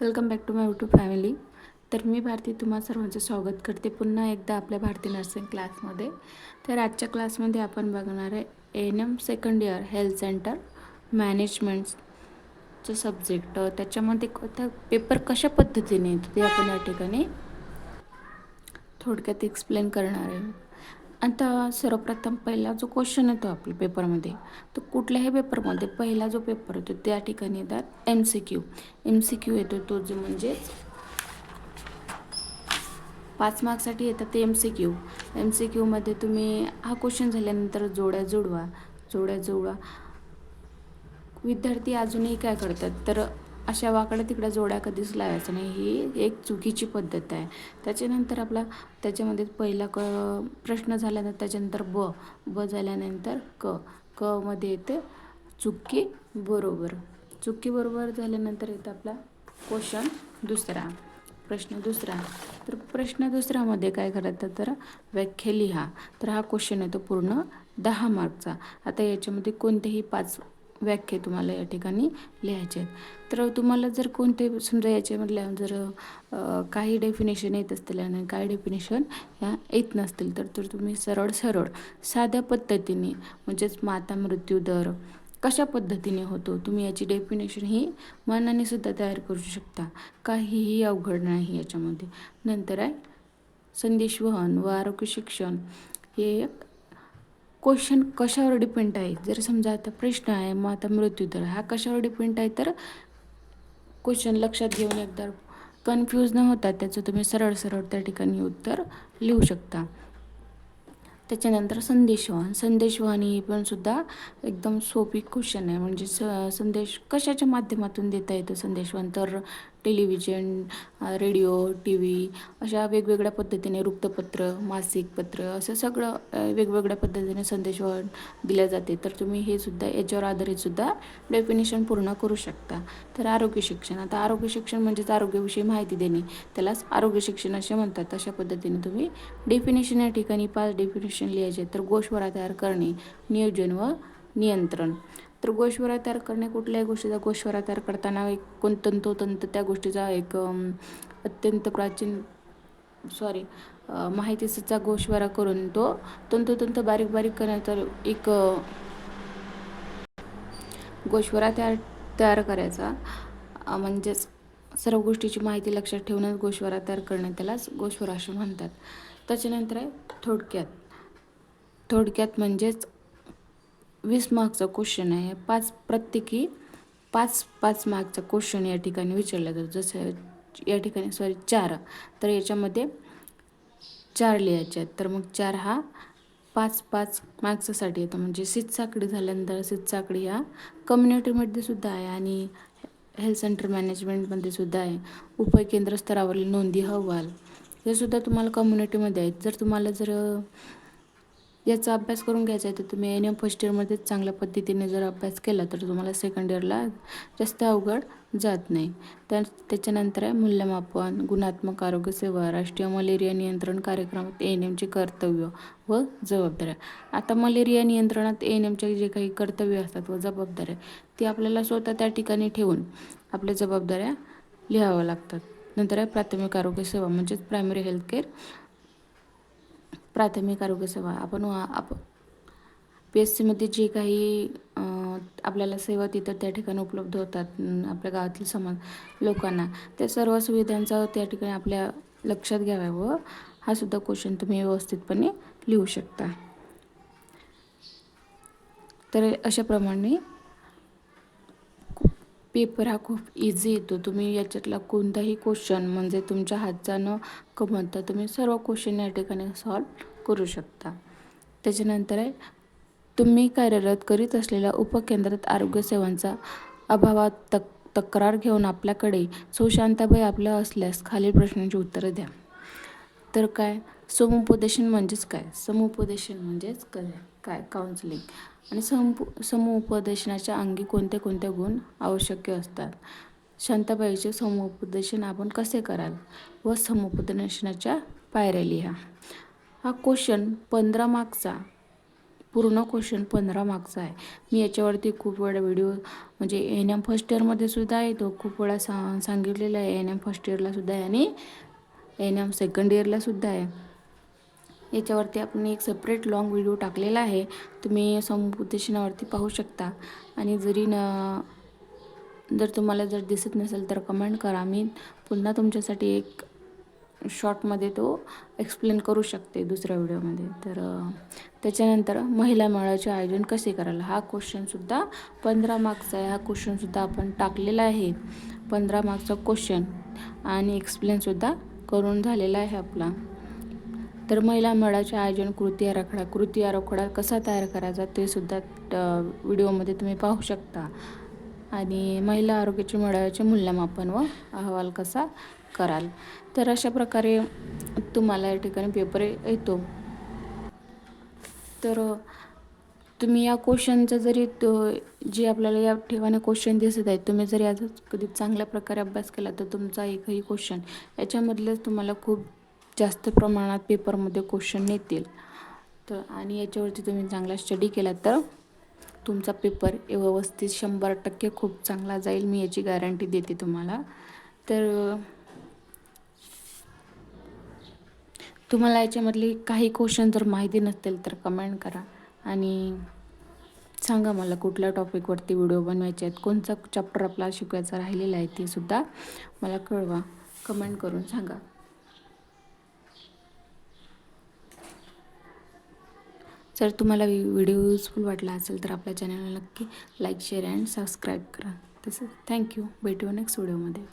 Welcome back to my YouTube family तर मी भारती तुम्हा सर्वांचं स्वागत करते पुन्हा एकदा आपल्या भारती नर्सिंग क्लासमध्ये तर आजच्या क्लासमध्ये आपण बघणार आहे N M second year health center मॅनेजमेंटचं subject त्याच्यामध्ये आता पेपर कशा पद्धतीने येतो ते आपण या ठिकाणी थोडक्यात एक्सप्लेन करणार आहे. आता सर्वप्रथम पहिला जो क्वेश्चन येतो आपल्या पेपरमध्ये तो कुठल्याही पेपरमध्ये पहिला जो पेपर येतो त्या ठिकाणी येतात M C Q M C Q येतो तो जो म्हणजेच पाच मार्कसाठी येतात ते M C Q M C क्यूमध्ये तुम्ही हा क्वेश्चन झाल्यानंतर जोड्या जोडवा जोड्या जोडवा. विद्यार्थी अजूनही काय करतात? तर अशा वाकड्या तिकडं जोड्या कधीच लावायचं नाही. ही एक चुकीची पद्धत आहे. त्याच्यानंतर आपला त्याच्यामध्ये पहिला क प्रश्न झाल्यानंतर त्याच्यानंतर ब ब झाल्यानंतर क. क मध्ये येते चुकी बरोबर. चुकी बरोबर झाल्यानंतर येतं आपला क्वेश्चन दुसरा. प्रश्न दुसरा. तर प्रश्न दुसऱ्यामध्ये काय करायचं तर व्याख्या लिहा. तर हा क्वेश्चन येतो पूर्ण दहा मार्कचा. आता याच्यामध्ये कोणतेही पाच व्याख्या तुम्हाला या ठिकाणी लिहायचे आहेत. तर तुम्हाला जर कोणते समजा याच्यामधल्या जर काही डेफिनेशन येत असतील आणि काही डेफिनेशन ह्या येत नसतील तर तर तुम्ही सरळ सरळ साध्या पद्धतीने म्हणजेच माता मृत्यू दर कशा पद्धतीने होतो तुम्ही याची डेफिनेशन ही मनाने सुद्धा तयार करू शकता. काहीही अवघड नाही याच्यामध्ये. नंतर आहे संदेश वहन व आरोग्य शिक्षण हे एक क्वेश्चन कशावर डिपेंड आहे? जर समजा आता प्रश्न आहे मग आता मृत्यूदर हा कशावर डिपेंड आहे? तर क्वेश्चन लक्षात घेऊन एकदा कन्फ्यूज न होता त्याचं तुम्ही सरळ सरळ त्या ठिकाणी उत्तर लिहू शकता. त्याच्यानंतर संदेशवहन. संदेशवहन ही पण सुद्धा एकदम सोपी क्वेश्चन आहे. म्हणजे स संदेश कशाच्या माध्यमातून देता येतं संदेशवहन? तर टेलिव्हिजन रेडिओ टी व्ही अशा वेगवेगळ्या पद्धतीने वृत्तपत्र मासिक पत्र असं सगळं वेगवेगळ्या पद्धतीने संदेश दिले जाते. तर तुम्ही हे सुद्धा याच्यावर आधारित सुद्धा डेफिनेशन पूर्ण करू शकता. तर आरोग्य शिक्षण आता आरोग्य शिक्षण म्हणजेच आरोग्याविषयी माहिती देणे. त्यालाच आरोग्य शिक्षण असे म्हणतात. अशा पद्धतीने तुम्ही डेफिनेशन या ठिकाणी पाच डेफिनेशन लिहायचे तर गोषवारा तयार करणे नियोजन व नियंत्रण. तर गोश्वरा तयार करणे कुठल्याही गोष्टीचा गोश्वरा तयार करताना एक कोण तंतोतंत त्या गोष्टीचा एक अत्यंत प्राचीन सॉरी माहितीचा गोश्वरा करून तो तंतोतंत बारीक बारीक करण्याचा एक गोश्वरा तयार तयार करायचा. म्हणजेच सर्व गोष्टीची माहिती लक्षात ठेवूनच गोश्वरा तयार करणे त्यालाच गोषवारा असं म्हणतात. त्याच्यानंतर आहे थोडक्यात. थोडक्यात म्हणजेच वीस मार्कचा क्वेश्चन आहे. पाच प्रत्येकी पाच पाच मार्कचा क्वेश्चन या ठिकाणी विचारला जातो. जसं या ठिकाणी सॉरी चार. तर याच्यामध्ये चार लिहायचे आहेत. तर मग चार हा पाच पाच मार्क्ससाठी येतो. म्हणजे साकडी झाल्यानंतर साकडी ह्या कम्युनिटीमध्ये सुद्धा आहे आणि हेल्थ सेंटर मॅनेजमेंटमध्ये सुद्धा आहे. उपकेंद्र स्तरावरील नोंदी अहवाल हे सुद्धा तुम्हाला कम्युनिटीमध्ये आहेत. जर तुम्हाला जर याचा अभ्यास करून घ्यायचा आहे तर तुम्ही एन एम फर्स्ट इयरमध्येच चांगल्या पद्धतीने जर अभ्यास केला तर तुम्हाला सेकंड इयरला जास्त अवघड जात नाही. त्या त्याच्यानंतर आहे मूल्यमापन गुणात्मक आरोग्य सेवा राष्ट्रीय मलेरिया नियंत्रण कार्यक्रमात एन एमचे कर्तव्य व जबाबदाऱ्या. आता मलेरिया नियंत्रणात एन एमचे जे काही कर्तव्य असतात व जबाबदाऱ्या ते आपल्याला स्वतः त्या ठिकाणी ठेवून आपल्या जबाबदाऱ्या लिहाव्या लागतात. नंतर आहे प्राथमिक आरोग्य सेवा म्हणजेच प्रायमरी हेल्थ केअर प्राथमिक आरोग्यसेवा आपण आप पी एस सीमध्ये जे काही आपल्याला सेवा तिथं त्या ठिकाणी उपलब्ध होतात आपल्या गावातील समाज लोकांना त्या सर्व सुविधांचा त्या ठिकाणी आपल्या लक्षात घ्याव्या व हा सुद्धा क्वेश्चन तुम्ही व्यवस्थितपणे लिहू शकता. तर अशाप्रमाणे पेपर हा खूप इझी येतो. तुम्ही याच्यातला कोणताही क्वेश्चन म्हणजे तुमच्या हातचा न कमवता तुम्ही सर्व क्वेश्चन या ठिकाणी सॉल्व करू शकता. त्याच्यानंतर आहे तुम्ही कार्यरत करीत असलेल्या उपकेंद्रात आरोग्यसेवांचा अभावात तक तक्रार घेऊन आपल्याकडे सुशांताबाई आपल्या असल्यास खालील प्रश्नांची उत्तरं द्या. तर काय? समुपदेशन म्हणजेच काय? समुपदेशन म्हणजेच काय? काय काउन्सिलिंग आणि समपु समुपदेशनाच्या अंगी कोणते कोणते गुण आवश्यक असतात? शांताबाईचे समुपदेशन आपण कसे कराल? व समुपदेशनाच्या पायऱ्या लिहा. हा क्वेश्चन पंधरा मार्कचा पूर्ण क्वेश्चन पंधरा मार्क्सचा आहे. मी याच्यावरती खूप वेळा व्हिडिओ म्हणजे एन एम फर्स्ट इयरमध्ये सुद्धा येतो खूप वेळा सा सांगितलेला आहे एन एम फर्स्ट इयरला सुद्धा आहे आणि एन एम सेकंड इयरला सुद्धा आहे. याच्यावरती आपण एक सेपरेट लॉंग व्हिडिओ टाकलेला आहे. तुम्ही समुपदेशनावरती पाहू शकता. आणि जरी न जर तुम्हाला जर दिसत नसेल तर कमेंट करा. मी पुन्हा तुमच्यासाठी एक शॉर्टमध्ये तो एक्सप्लेन करू शकते दुसऱ्या व्हिडिओमध्ये तर त्याच्यानंतर महिला मेळाव्याचे आयोजन कसे करायला? हा क्वेश्चनसुद्धा पंधरा मार्क्सचा आहे. हा क्वेश्चनसुद्धा आपण टाकलेला आहे. पंधरा मार्क्सचा क्वेश्चन आणि एक्सप्लेनसुद्धा करून झालेला आहे आपला. तर महिला मेळाव्याचे आयोजन कृती आराखडा कृती आराखडा कसा तयार करायचा ते सुद्धा व्हिडिओमध्ये तुम्ही पाहू शकता. आणि महिला आरोग्याचे मेळाव्याचे मूल्यमापन व अहवाल कसा कराल? तर अशा प्रकारे तुम्हाला या ठिकाणी पेपर येतो. तर तुम्ही या क्वेश्चनचं जरी तो जे आपल्याला या ठिकाणी क्वेश्चन दिसत आहेत तुम्ही जर याचा कधी चांगल्या प्रकारे अभ्यास केला तर तुमचा एकही क्वेश्चन याच्यामधलेच तुम्हाला खूप जास्त प्रमाणात पेपरमध्ये क्वेश्चन येतील. तर आणि याच्यावरती तुम्ही चांगला स्टडी केला तर तुमचा पेपर व्यवस्थित शंभर टक्के खूप चांगला जाईल मी याची गॅरंटी देते तुम्हाला. तर तुम्हाला याच्यामधली काही क्वेश्चन जर माहिती नसतील तर कमेंट करा. आणि सांगा मला कुठल्या टॉपिकवरती व्हिडिओ बनवायचे आहेत कोणचा चॅप्टर आपला शिकवायचा राहिलेला आहे ते सुद्धा मला कळवा. कमेंट करून सांगा. जर तुम्हाला व्हिडिओ युजफुल वाटला असेल तर आपल्या चॅनलला नक्की लाईक शेअर अँड सबस्क्राईब करा. तसं थँक्यू भेटू नेक्स्ट व्हिडिओमध्ये